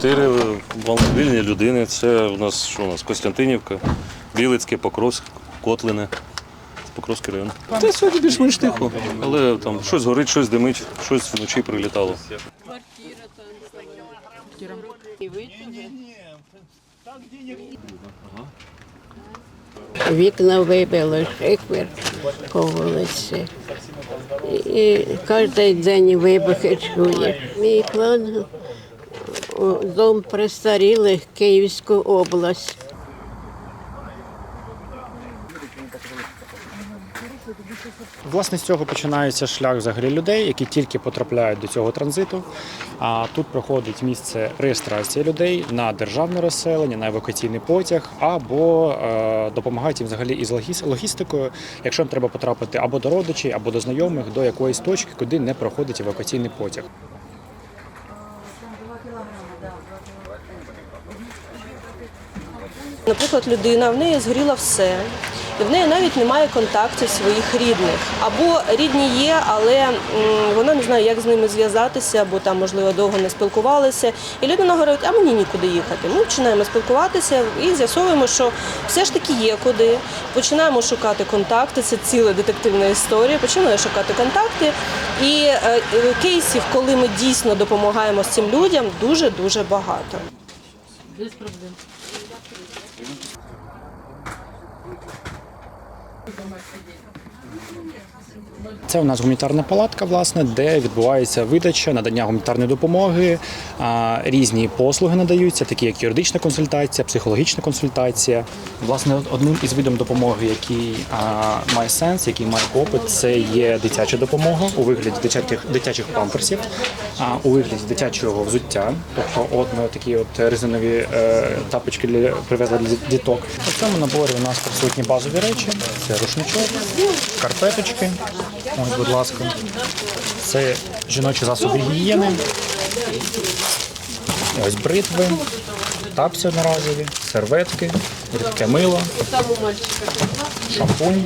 Чотири вільні людини. Це у нас що у нас Костянтинівка, Білицьке, Покровськ, Котлине. Це Покровський район. Та сьогодні більш-менш тихо. Але там щось горить, щось димить, щось вночі прилітало. Вікна вибило, шиквер по вулиці. І кожен день вибухи чуєш. Мій клан у дом престарілих Київську область. Власне, з цього починається шлях взагалі людей, які тільки потрапляють до цього транзиту. А тут проходить місце реєстрації людей на державне розселення, на евакуаційний потяг, або е, допомагають їм взагалі із логіс- логістикою, якщо їм треба потрапити або до родичів, або до знайомих до якоїсь точки, куди не проходить евакуаційний потяг. Наприклад, людина в неї згоріло все, і в неї навіть немає контактів своїх рідних. Або рідні є, але вона не знає, як з ними зв'язатися, або там, можливо, довго не спілкувалися. І людина говорить, а мені нікуди їхати. Ми починаємо спілкуватися і з'ясовуємо, що все ж таки є куди. Починаємо шукати контакти. Це ціла детективна історія. Починаємо шукати контакти. І е, е, кейсів, коли ми дійсно допомагаємо з цим людям, дуже дуже багато. Спасибо. Це у нас гуманітарна палатка, власне, де відбувається видача, надання гуманітарної допомоги. Різні послуги надаються, такі як юридична консультація, психологічна консультація. Власне, одним із видів допомоги, який має сенс, який має попит, це є дитяча допомога у вигляді дитячих дитячих памперсів, у вигляді дитячого взуття. Тобто, от ми такі от резинові е, тапочки для привезли для діток. У цьому наборі у нас присутні базові речі: це рушничок, карпеточки. Ось, будь ласка. Це жіночі засоби гігієни. Ось бритви, тапці одноразові, серветки, рідке мило, шампунь,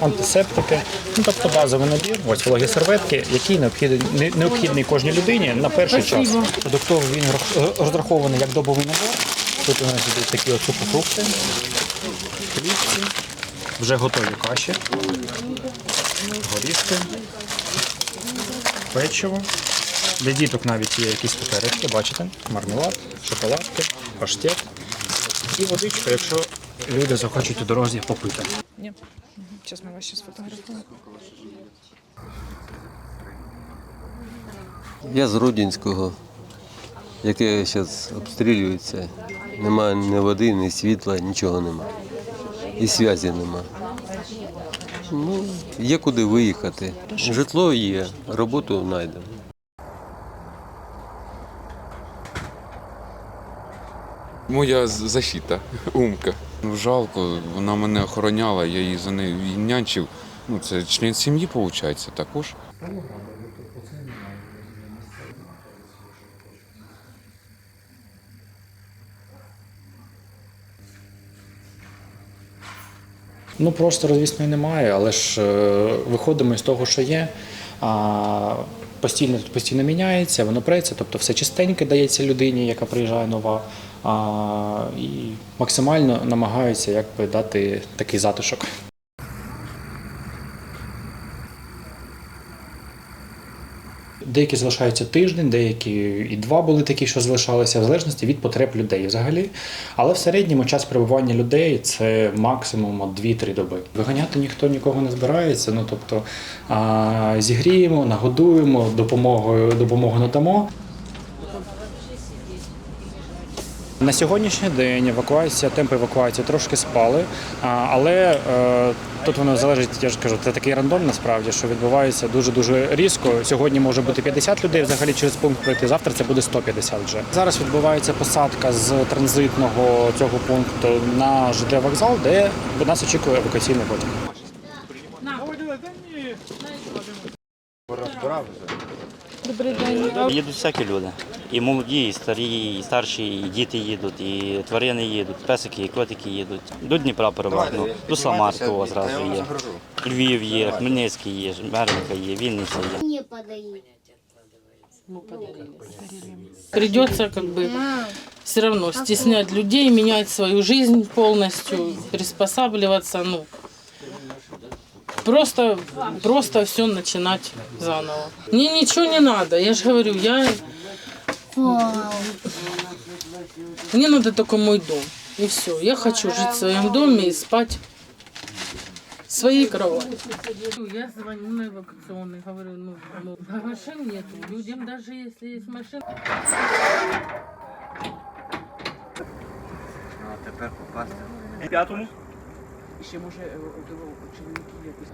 антисептики. Ну, тобто базовий набір, ось вологі серветки, який необхідний, необхідний кожній людині на перший час. Продуктовий він розрахований як добовий набор. Тут у нас йдуть такі от сухофрукти, хлібці, вже готові каші горішки, печиво. Для діток навіть є якісь цукерочки, бачите? Мармелад, шоколадки, паштет і водичка, якщо люди захочуть у дорозі попити. Ні. Зараз ми вас ще сфотографуємо. Я з Родінського, яке зараз обстрілюється. Немає ні води, ні світла, нічого нема. І зв'язі нема. Ну, є куди виїхати. Житло є, роботу знайдемо. Моя защита, умка. Ну, жалко, вона мене охороняла, я її за нею нянчив. Ну, це член сім'ї, виходить, також. Ну просто розвісної немає, але ж е, виходимо з того, що є. А, постійно постійно міняється, воно преться, тобто все чистеньке дається людині, яка приїжджає нова. А, і максимально намагаються якби дати такий затишок. Деякі залишаються тиждень, деякі і два були такі, що залишалися, в залежності від потреб людей взагалі. Але в середньому час перебування людей це максимум от 2-3 доби. Виганяти ніхто нікого не збирається. Ну тобто зігріємо, нагодуємо, допомогою допомогу надамо. На сьогоднішній день евакуація, темпи евакуації трошки спали, але е, тут воно залежить, я ж кажу, це такий рандом насправді, що відбувається дуже-дуже різко. Сьогодні може бути 50 людей взагалі через пункт пройти, завтра це буде 150 вже. Зараз відбувається посадка з транзитного цього пункту на ЖД вокзал, де нас очікує евакуаційний потяг. Добрий день. Їдуть всякі люди. І молоді, і старі, і старші, і діти їдуть, і тварини їдуть, песики, і котики їдуть. До Дніпра переважно, до Самарського зразу є. Львів є, Хмельницький є, Жмеринка є, Вінниця є. Мне подают. Придется как бы все равно стеснять людей, менять свою жизнь полностью, приспосабливаться, ну, просто, просто все начинать заново. Мне ничего не надо, я же говорю, я... Мне надо только мой дом, и все. Я хочу жить в своем доме и спать в своей кровати. Я звоню на эвакуационный, говорю, ну, ну, машин нет, людям даже если есть машина. П'ятому. Ще може е, чоловіки якось.